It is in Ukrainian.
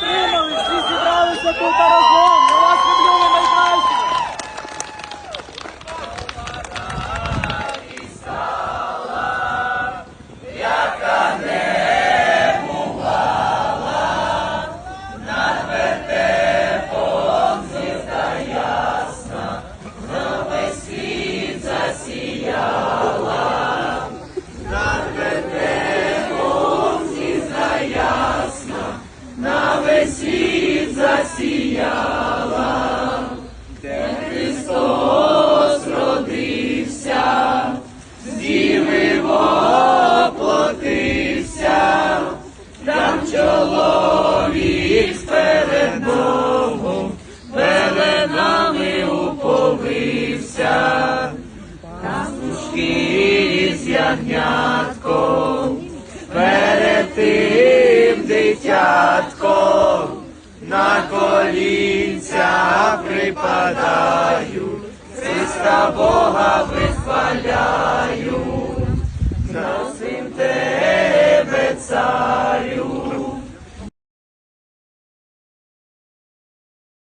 тримались, всі зібралися тут на розмову. Христос родився, з діви воплотився, чоловік перед Богом, пеленами уповився, та служки з ягнятком, тим дитятком. на колінця припадаю, Христа Бога вихваляю, просим тебе, Цар.